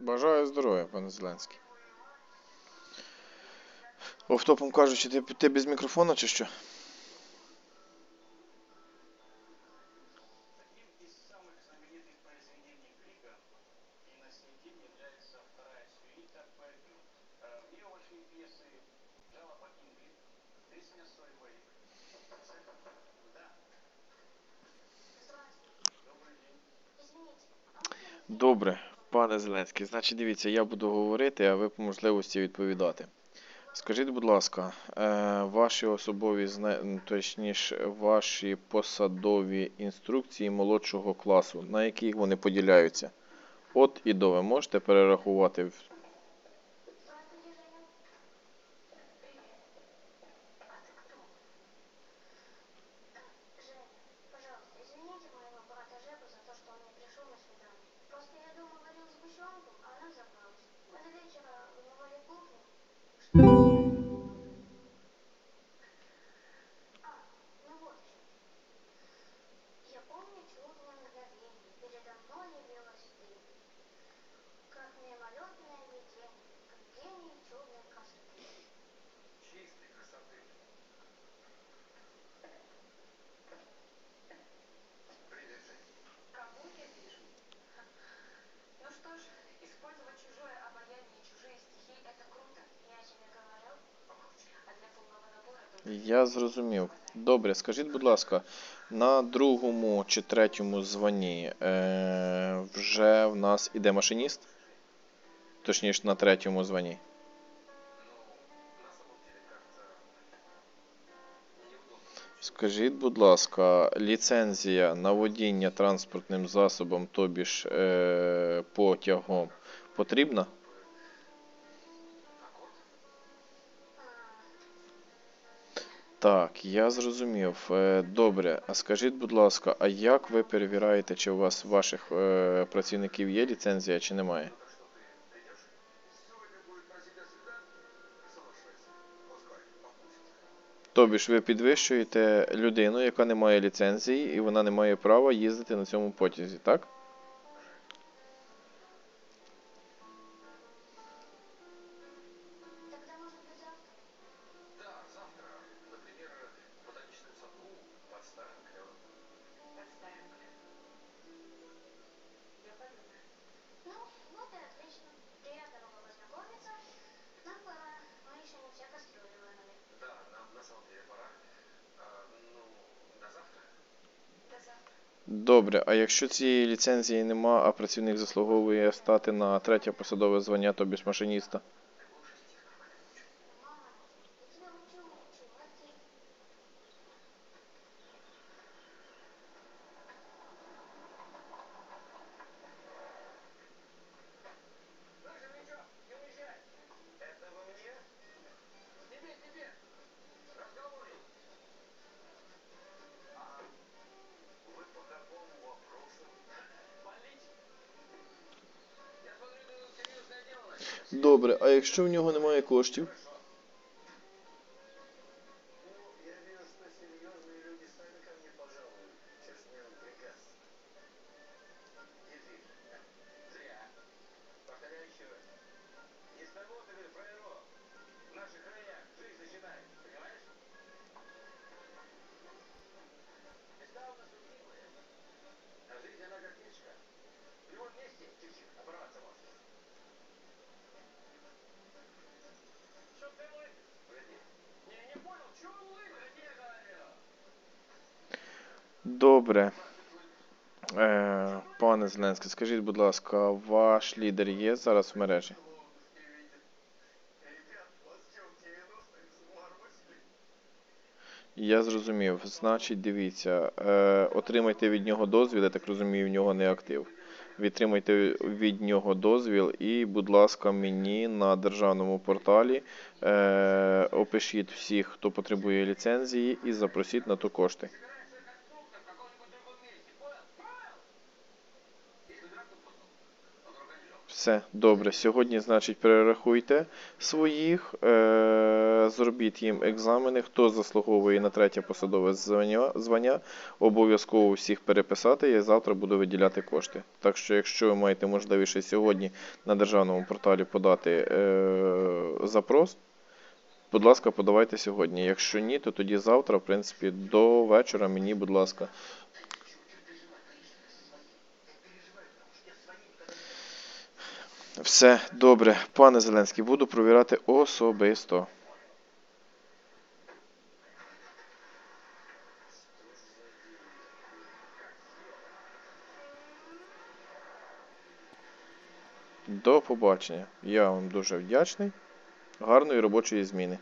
Бажаю здоров'я, пане Зеленський. Офтопом кажучи, ти, ти без мікрофона чи що? Одним из самых знаменитых произведений Грига и на сей день является вторая сюита Пергю. В нее вошли пьесы «Жалоба Ингрид», «Песня Сольвей». Да. Добрый день. Добре, пане Зеленський. Значить, дивіться, я буду говорити, а ви по можливості відповідати. Скажіть, будь ласка, е, ваші особові точніше, ваші посадові інструкції молодшого класу, на яких вони поділяються? От і до ви можете перерахувати Я зрозумів. Добре, скажіть, будь ласка, на другому чи третьому званні е, вже в нас іде машиніст? Точніше, на третьому званні. Скажіть, будь ласка, ліцензія на водіння транспортним засобом, тобі ж е, потягом, потрібна? Так, я зрозумів. Е, Добре, а скажіть, будь ласка, а як ви перевіряєте, чи у вас ваших е, працівників є ліцензія, чи немає? Тобі ж ви підвищуєте людину, яка не має ліцензії, і вона не має права їздити на цьому потязі, так? Добре, а якщо цієї ліцензії нема, а працівник заслуговує стати на третє посадове звання, тобі ж машиніста? Добре, а якщо в нього немає коштів? Добре. Е, пане Зеленський, скажіть, будь ласка, ваш лідер є зараз в мережі? Ребят, вас что, в 90-х заморозили? Я зрозумів. Значить, дивіться, е, отримайте від нього дозвіл, я так розумію, в нього не актив. Відтримайте від нього дозвіл і, будь ласка, мені на державному порталі е, опишіть всіх, хто потребує ліцензії, і запросіть на то кошти. Все, добре. Сьогодні, значить, перерахуйте своїх, е- зробіть їм екзамени. Хто заслуговує на третє посадове звання, звання, обов'язково всіх переписати. Я завтра буду виділяти кошти. Так що, якщо ви маєте можливість сьогодні на державному порталі подати е- запрос, будь ласка, подавайте сьогодні. Якщо ні, то тоді завтра, в принципі, до вечора мені, будь ласка. Все добре, пане Зеленський, буду провіряти особисто. До побачення. Я вам дуже вдячний. Гарної робочої зміни.